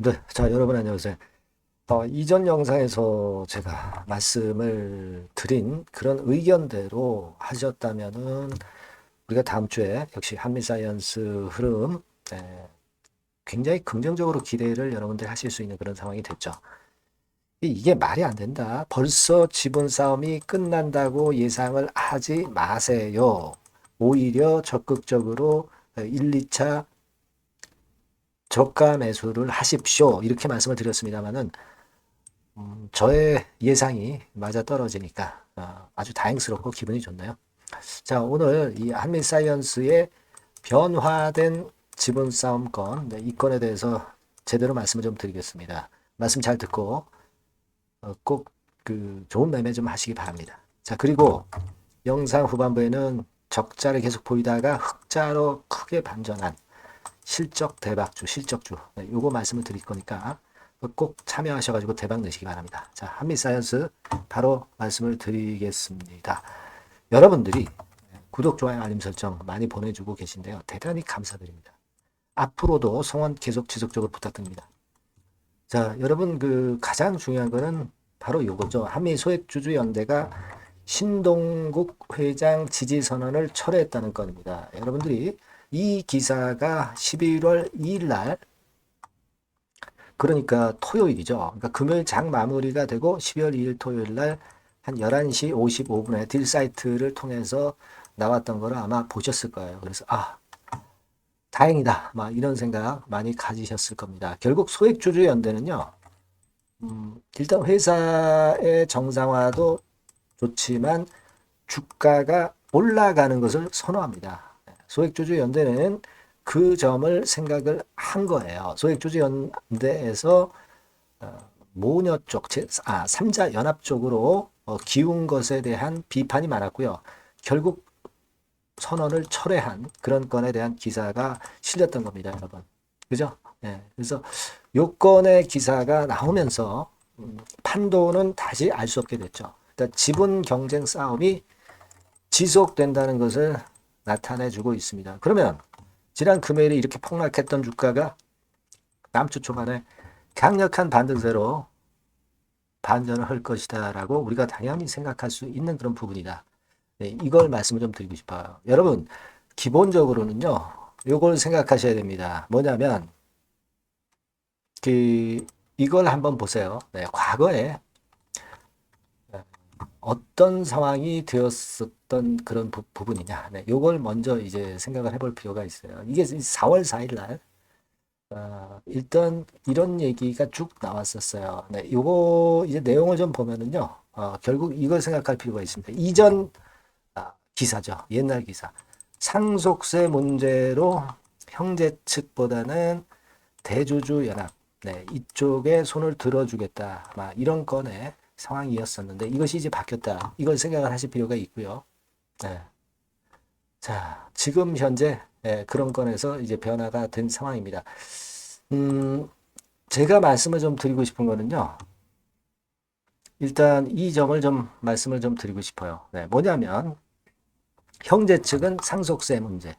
네, 자, 여러분 안녕하세요. 어, 이전 영상에서 제가 말씀을 드린 그런 의견대로 하셨다면은 우리가 다음 주에 역시 한미 사이언스 흐름 네, 굉장히 긍정적으로 기대를 여러분들 하실 수 있는 그런 상황이 됐죠. 이- 이게 말이 안 된다. 벌써 지분 싸움이 끝난다고 예상을 하지 마세요. 오히려 적극적으로 1, 2차 저가 매수를 하십시오. 이렇게 말씀을 드렸습니다만은 음, 저의 예상이 맞아 떨어지니까 어, 아주 다행스럽고 기분이 좋네요. 자, 오늘 이 한미 사이언스의 변화된 지분 싸움권, 네, 이 건에 대해서 제대로 말씀을 좀 드리겠습니다. 말씀 잘 듣고 어, 꼭그 좋은 매매 좀 하시기 바랍니다. 자, 그리고 영상 후반부에는 적자를 계속 보이다가 흑자로 크게 반전한 실적 대박주, 실적주. 네, 요거 말씀을 드릴 거니까 꼭 참여하셔가지고 대박 내시기 바랍니다. 자, 한미사이언스 바로 말씀을 드리겠습니다. 여러분들이 구독, 좋아요, 알림 설정 많이 보내주고 계신데요. 대단히 감사드립니다. 앞으로도 성원 계속 지속적으로 부탁드립니다. 자, 여러분 그 가장 중요한 거는 바로 요거죠. 한미 소액주주 연대가 신동국 회장 지지 선언을 철회했다는 건입니다. 여러분들이 이 기사가 11월 2일 날 그러니까 토요일이죠. 그러니까 금요일 장 마무리가 되고 12월 2일 토요일 날 한 11시 55분에 딜 사이트를 통해서 나왔던 거를 아마 보셨을 거예요. 그래서 아 다행이다. 막 이런 생각 많이 가지셨을 겁니다. 결국 소액주주 연대는요. 음, 일단 회사의 정상화도 좋지만 주가가 올라가는 것을 선호합니다. 소액주주 연대는 그 점을 생각을 한 거예요. 소액주주 연대에서 어, 모녀 쪽, 제- 아, 삼자 연합 쪽으로 어, 기운 것에 대한 비판이 많았고요. 결국 선언을 철회한 그런 건에 대한 기사가 실렸던 겁니다, 여러분. 그죠? 예. 그래서 요 건의 기사가 나오면서 음, 판도는 다시 알 수 없게 됐죠. 일단 지분 경쟁 싸움이 지속된다는 것을 나타내주고 있습니다. 그러면 지난 금요일에 이렇게 폭락했던 주가가 주 초반에 강력한 반등세로 반전을 할 것이다 라고 우리가 당연히 생각할 수 있는 그런 부분이다. 네, 이걸 말씀을 좀 드리고 싶어요. 여러분, 기본적으로는요, 이걸 생각하셔야 됩니다. 뭐냐면, 그, 이걸 한번 보세요. 네, 과거에 어떤 상황이 되었었던 그런 부, 부분이냐. 네, 요걸 먼저 이제 생각을 해볼 필요가 있어요. 이게 4월 4일 날, 어, 일단 이런 얘기가 쭉 나왔었어요. 네, 요거 이제 내용을 좀 보면은요, 어, 결국 이걸 생각할 필요가 있습니다. 이전 아, 기사죠. 옛날 기사. 상속세 문제로 형제 측보다는 대주주 연합, 네, 이쪽에 손을 들어주겠다. 막 이런 건의 상황이었었는데 이것이 이제 바뀌었다. 이걸 생각을 하실 필요가 있고요. 네. 자, 지금 현재 예, 그런 건에서 이제 변화가 된 상황입니다. 음, 제가 말씀을 좀 드리고 싶은 거는요. 일단 이 점을 좀 말씀을 좀 드리고 싶어요. 네, 뭐냐면 형제 측은 상속세 문제.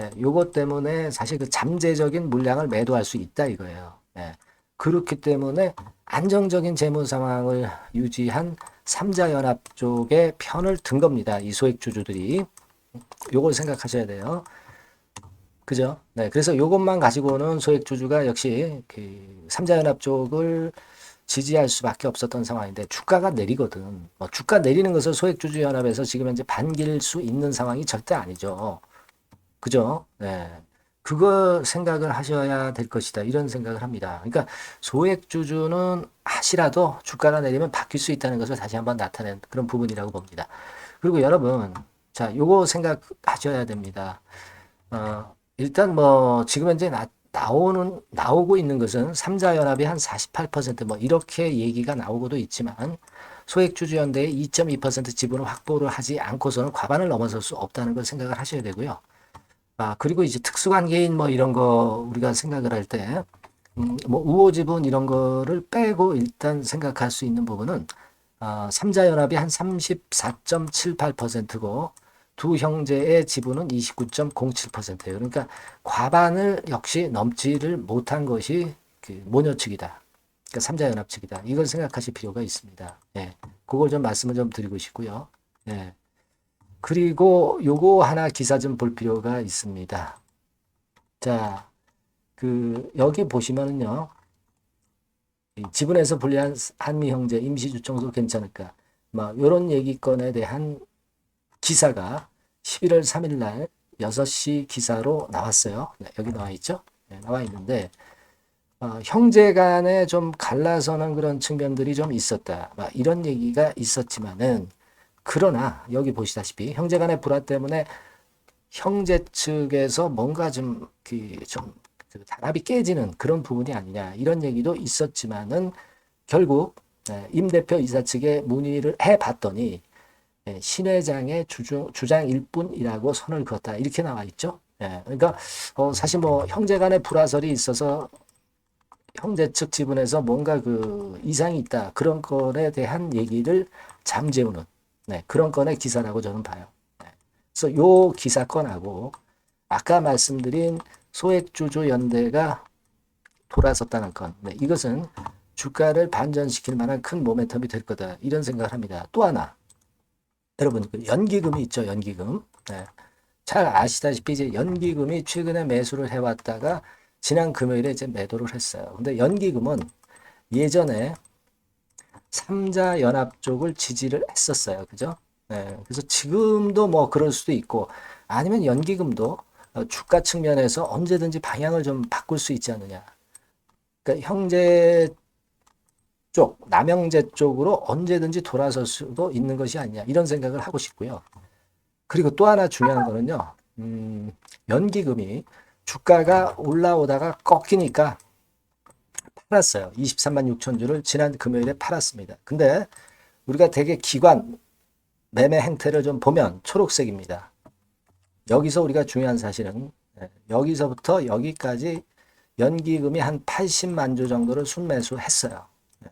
예, 요것 때문에 사실 그 잠재적인 물량을 매도할 수 있다 이거예요. 예, 그렇기 때문에 안정적인 재무 상황을 유지한 삼자연합 쪽에 편을 든 겁니다. 이 소액주주들이. 요걸 생각하셔야 돼요. 그죠? 네. 그래서 요것만 가지고는 소액주주가 역시 그 삼자연합 쪽을 지지할 수밖에 없었던 상황인데 주가가 내리거든. 뭐 주가 내리는 것을 소액주주 연합에서 지금 현재 반길 수 있는 상황이 절대 아니죠. 그죠? 네. 그거 생각을 하셔야 될 것이다. 이런 생각을 합니다. 그러니까 소액주주는 하시라도 주가가 내리면 바뀔 수 있다는 것을 다시 한번 나타낸 그런 부분이라고 봅니다. 그리고 여러분, 자, 요거 생각하셔야 됩니다. 어, 일단 뭐 지금 현재 나, 나오는 나오고 있는 것은 삼자연합이 한 48%뭐 이렇게 얘기가 나오고도 있지만 소액주주연대의 2.2% 지분을 확보를 하지 않고서는 과반을 넘어설 수 없다는 걸 생각을 하셔야 되고요. 아, 그리고 이제 특수관계인 뭐 이런 거 우리가 생각을 할 때, 음, 뭐 우호 지분 이런 거를 빼고 일단 생각할 수 있는 부분은, 아, 삼자연합이 한 34.78%고, 두 형제의 지분은 29.07%예요. 그러니까 과반을 역시 넘지를 못한 것이 그 모녀 측이다. 그러니까 삼자연합 측이다. 이걸 생각하실 필요가 있습니다. 예. 그걸 좀 말씀을 좀 드리고 싶고요. 예. 그리고 요거 하나 기사 좀 볼 필요가 있습니다. 자, 그 여기 보시면은요. 이 지분에서 불리한 한미 형제 임시주 청소 괜찮을까? 막 요런 얘기건에 대한 기사가 11월 3일 날 6시 기사로 나왔어요. 네, 여기 나와 있죠? 네, 나와 있는데 어, 형제 간에 좀 갈라서는 그런 측면들이 좀 있었다. 막 이런 얘기가 있었지만은 그러나 여기 보시다시피 형제 간의 불화 때문에 형제 측에서 뭔가 좀 그 좀 그 단합이 깨지는 그런 부분이 아니냐 이런 얘기도 있었지만은 결국 네, 임 대표 이사 측에 문의를 해봤더니 예, 신 회장의 주주, 주장일 뿐이라고 선을 그었다 이렇게 나와 있죠. 예, 그러니까 어, 사실 뭐 형제 간의 불화설이 있어서 형제 측 지분에서 뭔가 그 이상이 있다 그런 건에 대한 얘기를 잠재우는 네, 그런 건의 기사라고 저는 봐요. 네. 그래서 요 기사 건하고 아까 말씀드린 소액주주 연대가 돌아섰다는 건 네, 이것은 주가를 반전시킬 만한 큰 모멘텀이 될 거다 이런 생각을 합니다. 또 하나 여러분 그 연기금이 있죠 연기금 네. 잘 아시다시피 이제 연기금이 최근에 매수를 해왔다가 지난 금요일에 이제 매도를 했어요. 근데 연기금은 예전에 삼자 연합 쪽을 지지를 했었어요. 그죠? 네. 그래서 지금도 뭐 그럴 수도 있고 아니면 연기금도 어, 주가 측면에서 언제든지 방향을 좀 바꿀 수 있지 않느냐. 그러니까 형제 쪽, 남형제 쪽으로 언제든지 돌아설 수도 있는 것이 아니냐. 이런 생각을 하고 싶고요. 그리고 또 하나 중요한 거는요. 음, 연기금이 주가가 올라오다가 꺾이니까 팔았어요. 23만 6천 주를 지난 금요일에 팔았습니다. 근데 우리가 되게 기관 매매 행태를 좀 보면 초록색입니다. 여기서 우리가 중요한 사실은 예, 여기서부터 여기까지 연기금이 한 80만 주 정도를 순매수했어요. 예,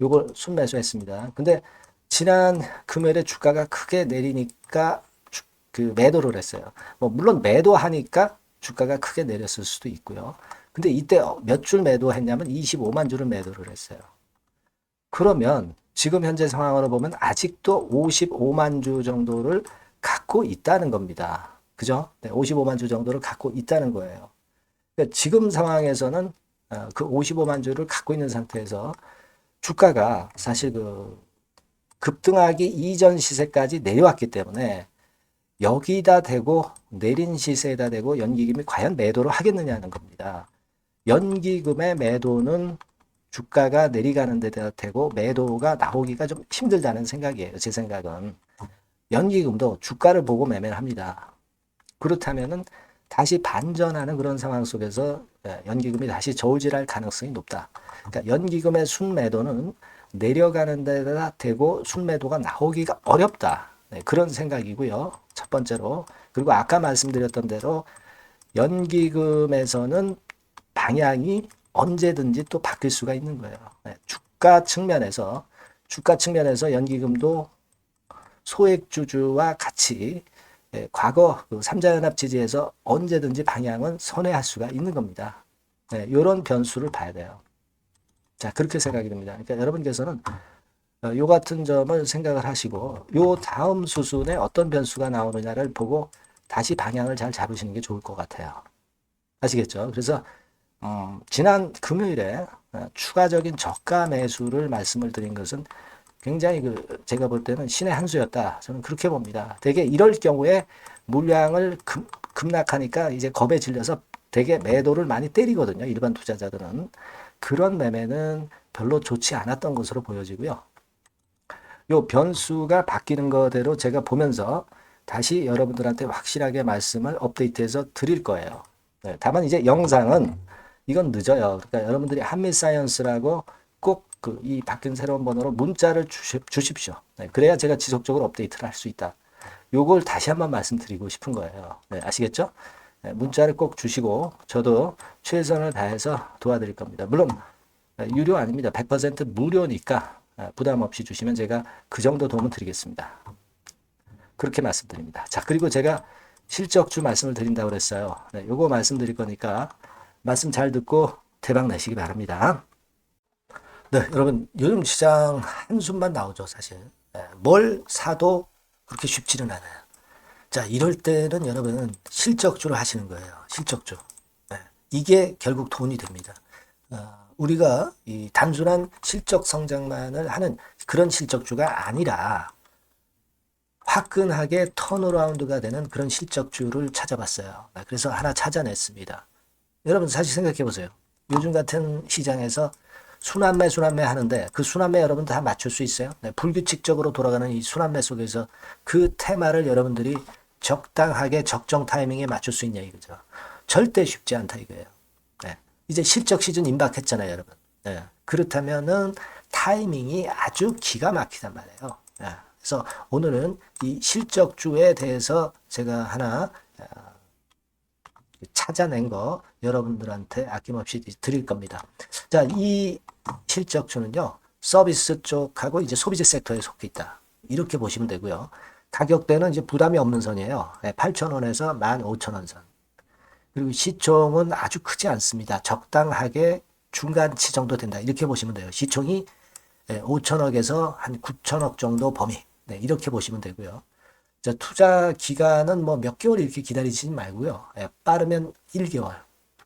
요걸 순매수했습니다. 근데 지난 금요일에 주가가 크게 내리니까 주, 그 매도를 했어요. 뭐 물론 매도하니까 주가가 크게 내렸을 수도 있고요. 근데 이때 몇 줄 매도했냐면 25만 줄을 매도를 했어요. 그러면 지금 현재 상황으로 보면 아직도 55만 주 정도를 갖고 있다는 겁니다. 그죠? 네, 55만 주 정도를 갖고 있다는 거예요. 그러니까 지금 상황에서는 어, 그 55만 주를 갖고 있는 상태에서 주가가 사실 그 급등하기 이전 시세까지 내려왔기 때문에 여기다 대고 내린 시세에다 대고 연기금이 과연 매도를 하겠느냐는 겁니다. 연기금의 매도는 주가가 내려가는 데다 대고 매도가 나오기가 좀 힘들다는 생각이에요. 제 생각은. 연기금도 주가를 보고 매매를 합니다. 그렇다면은 다시 반전하는 그런 상황 속에서 예, 연기금이 다시 저울질할 가능성이 높다. 그러니까 연기금의 순매도는 내려가는 데다 대고 순매도가 나오기가 어렵다. 네, 그런 생각이고요. 첫 번째로. 그리고 아까 말씀드렸던 대로 연기금에서는 방향이 언제든지 또 바뀔 수가 있는 거예요. 네, 주가 측면에서 주가 측면에서 연기금도 소액주주와 같이 예, 과거 그 삼자연합 지지에서 언제든지 방향은 선회할 수가 있는 겁니다. 네, 이런 변수를 봐야 돼요. 자 그렇게 생각이 됩니다. 그러니까 여러분께서는 어, 요 같은 점을 생각을 하시고 요 다음 수순에 어떤 변수가 나오느냐를 보고 다시 방향을 잘 잡으시는 게 좋을 것 같아요. 아시겠죠? 그래서 음, 지난 금요일에 어, 추가적인 저가 매수를 말씀을 드린 것은 굉장히 그 제가 볼 때는 신의 한 수였다. 저는 그렇게 봅니다. 되게 이럴 경우에 물량을 급, 급락하니까 이제 겁에 질려서 되게 매도를 많이 때리거든요. 일반 투자자들은. 그런 매매는 별로 좋지 않았던 것으로 보여지고요. 요 변수가 바뀌는 거대로 제가 보면서 다시 여러분들한테 확실하게 말씀을 업데이트해서 드릴 거예요. 네, 다만 이제 영상은 이건 늦어요. 그러니까 여러분들이 한미사이언스라고 꼭 그 이 바뀐 새로운 번호로 문자를 주십, 시오 네, 그래야 제가 지속적으로 업데이트를 할 수 있다. 요걸 다시 한번 말씀드리고 싶은 거예요. 네, 아시겠죠? 네, 문자를 꼭 주시고 저도 최선을 다해서 도와드릴 겁니다. 물론 유료 아닙니다. 100% 무료니까 부담 없이 주시면 제가 그 정도 도움을 드리겠습니다. 그렇게 말씀드립니다. 자, 그리고 제가 실적주 말씀을 드린다고 그랬어요. 네, 요거 말씀드릴 거니까 말씀 잘 듣고 대박 나시기 바랍니다. 네, 여러분 요즘 시장 한숨만 나오죠, 사실. 예, 뭘 사도 그렇게 쉽지는 않아요. 자, 이럴 때는 여러분 실적주를 하시는 거예요. 실적주. 예, 이게 결국 돈이 됩니다. 어, 우리가 이 단순한 실적 성장만을 하는 그런 실적주가 아니라 화끈하게 턴어라운드가 되는 그런 실적주를 찾아봤어요. 네, 그래서 하나 찾아냈습니다. 여러분 사실 생각해 보세요. 요즘 같은 시장에서 순환매 순환매 하는데 그 순환매 여러분 다 맞출 수 있어요? 네, 불규칙적으로 돌아가는 이 순환매 속에서 그 테마를 여러분들이 적당하게 적정 타이밍에 맞출 수 있냐 이거죠. 절대 쉽지 않다 이거예요. 네, 이제 실적 시즌 임박했잖아요, 여러분. 네, 그렇다면은 타이밍이 아주 기가 막히단 말이에요. 네, 그래서 오늘은 이 실적주에 대해서 제가 하나 어, 찾아낸 거 여러분들한테 아낌없이 드릴 겁니다. 자, 이 실적주는요, 서비스 쪽하고 이제 소비재 섹터에 속해 있다. 이렇게 보시면 되고요. 가격대는 이제 부담이 없는 선이에요. 8,000원에서 15,000원 선. 그리고 시총은 아주 크지 않습니다. 적당하게 중간치 정도 된다. 이렇게 보시면 돼요. 시총이 5천억에서 한 9천억 정도 범위. 네, 이렇게 보시면 되고요. 자, 투자 기간은 뭐 몇 개월 이렇게 기다리지 말고요. 예, 빠르면 1개월,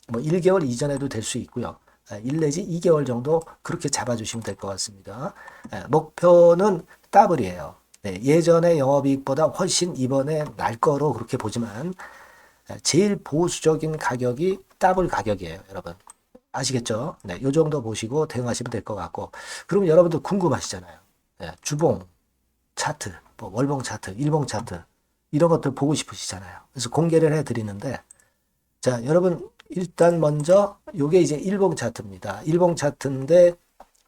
뭐 1개월 이전에도 될 수 있고요. 예, 1 내지 2개월 정도 그렇게 잡아주시면 될 것 같습니다. 예, 목표는 더블이에요. 네, 예전의 영업이익보다 훨씬 이번에 날 거로 그렇게 보지만 예, 제일 보수적인 가격이 더블 가격이에요, 여러분. 아시겠죠? 네, 요 정도 보시고 대응하시면 될 것 같고. 그럼 여러분들 궁금하시잖아요. 예, 주봉, 차트, 뭐 월봉 차트, 일봉 차트 이런 것들 보고 싶으시잖아요. 그래서 공개를 해 드리는데 자, 여러분 일단 먼저 요게 이제 일봉 차트입니다. 일봉 차트인데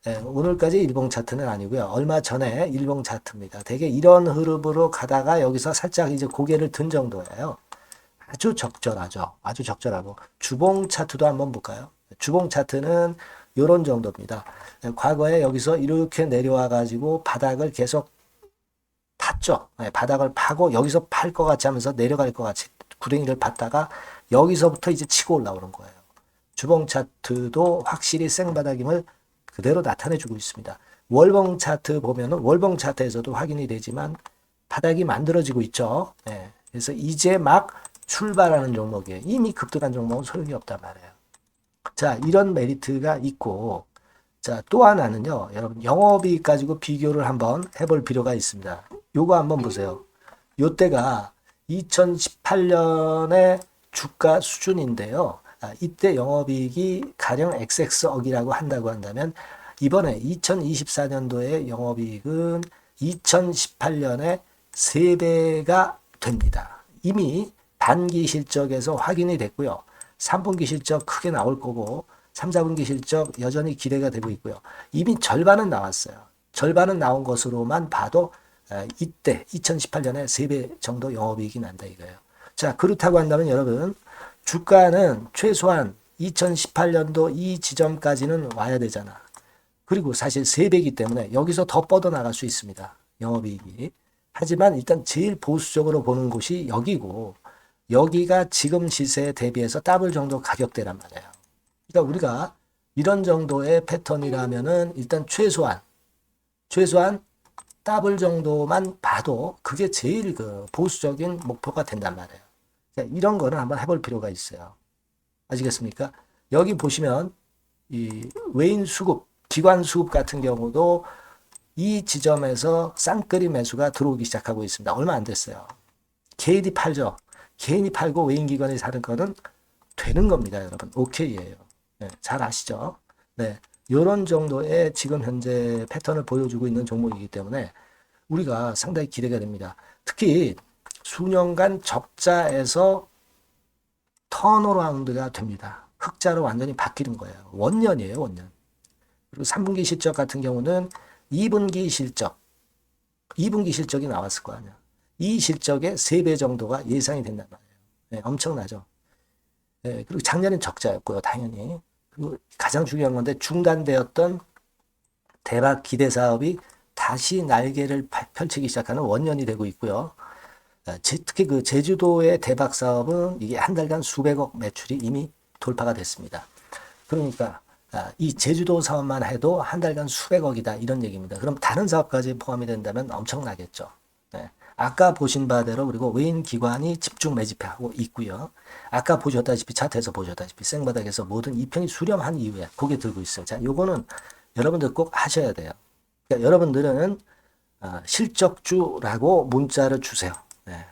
예, 오늘까지 일봉 차트는 아니고요. 얼마 전에 일봉 차트입니다. 되게 이런 흐름으로 가다가 여기서 살짝 이제 고개를 든 정도예요. 아주 적절하죠. 아주 적절하고 주봉 차트도 한번 볼까요? 주봉 차트는 요런 정도입니다. 예, 과거에 여기서 이렇게 내려와 가지고 바닥을 계속 팠죠. 네, 바닥을 파고 여기서 팔 것 같이 하면서 내려갈 것 같이 구덩이를 팠다가 여기서부터 이제 치고 올라오는 거예요. 주봉 차트도 확실히 생바닥임을 그대로 나타내주고 있습니다. 월봉 차트 보면은 월봉 차트에서도 확인이 되지만 바닥이 만들어지고 있죠. 네, 그래서 이제 막 출발하는 종목이에요. 이미 급등한 종목은 소용이 없단 말이에요. 자, 이런 메리트가 있고, 자, 또 하나는요, 여러분, 영업이익 가지고 비교를 한번 해볼 필요가 있습니다. 요거 한번 보세요. 요때가 2018년의 주가 수준인데요. 아, 이때 영업이익이 가령 XX억이라고 한다고 한다면 이번에 2024년도의 영업이익은 2018년에 3배가 됩니다. 이미 단기 실적에서 확인이 됐고요. 3분기 실적 크게 나올 거고 3, 4분기 실적 여전히 기대가 되고 있고요. 이미 절반은 나왔어요. 절반은 나온 것으로만 봐도 이때 2018년에 3배 정도 영업이익이 난다 이거예요. 자 그렇다고 한다면 여러분 주가는 최소한 2018년도 이 지점까지는 와야 되잖아. 그리고 사실 3배이기 때문에 여기서 더 뻗어나갈 수 있습니다. 영업이익이. 하지만 일단 제일 보수적으로 보는 곳이 여기고 여기가 지금 시세에 대비해서 더블 정도 가격대란 말이에요. 그러니까 우리가 이런 정도의 패턴이라면은 일단 최소한 최소한 더블 정도만 봐도 그게 제일 그 보수적인 목표가 된단 말이에요. 이런 거는 한번 해볼 필요가 있어요. 아시겠습니까? 여기 보시면 이 외인 수급, 기관 수급 같은 경우도 이 지점에서 쌍끌이 매수가 들어오기 시작하고 있습니다. 얼마 안 됐어요. 개인이 팔죠. 개인이 팔고 외인 기관이 사는 거는 되는 겁니다, 여러분. 오케이예요. 네, 잘 아시죠? 네. 이런 정도의 지금 현재 패턴을 보여주고 있는 종목이기 때문에 우리가 상당히 기대가 됩니다. 특히 수년간 적자에서 턴어라운드가 됩니다. 흑자로 완전히 바뀌는 거예요. 원년이에요, 원년. 그리고 3분기 실적 같은 경우는 2분기 실적, 2분기 실적이 나왔을 거 아니야. 이 실적의 3배 정도가 예상이 된단 말이에요. 네, 엄청나죠. 네, 그리고 작년엔 적자였고요, 당연히. 그리고 가장 중요한 건데 중단되었던 대박 기대 사업이 다시 날개를 펼치기 시작하는 원년이 되고 있고요. 아, 특히 그 제주도의 대박 사업은 이게 한 달간 수백억 매출이 이미 돌파가 됐습니다. 그러니까 아, 이 제주도 사업만 해도 한 달간 수백억이다 이런 얘기입니다. 그럼 다른 사업까지 포함이 된다면 엄청나겠죠. 네. 아까 보신 바대로 그리고 외인 기관이 집중 매집하고 있고요. 아까 보셨다시피 차트에서 보셨다시피 생바닥에서 모든 이편이 수렴한 이후에 고개 들고 있어요. 자, 요거는 여러분들 꼭 하셔야 돼요. 그러니까 여러분들은 아, 실적주라고 문자를 주세요. 네.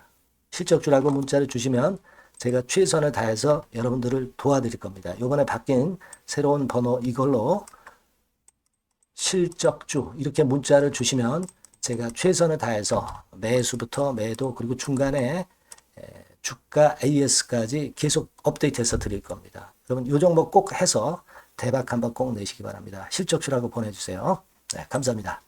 실적주라고 문자를 주시면 제가 최선을 다해서 여러분들을 도와드릴 겁니다. 요번에 바뀐 새로운 번호 이걸로 실적주 이렇게 문자를 주시면 제가 최선을 다해서 매수부터 매도 그리고 중간에 에, 주가 AS까지 계속 업데이트해서 드릴 겁니다. 여러분 요 종목 꼭 해서 대박 한번 꼭 내시기 바랍니다. 실적주라고 보내주세요. 네, 감사합니다.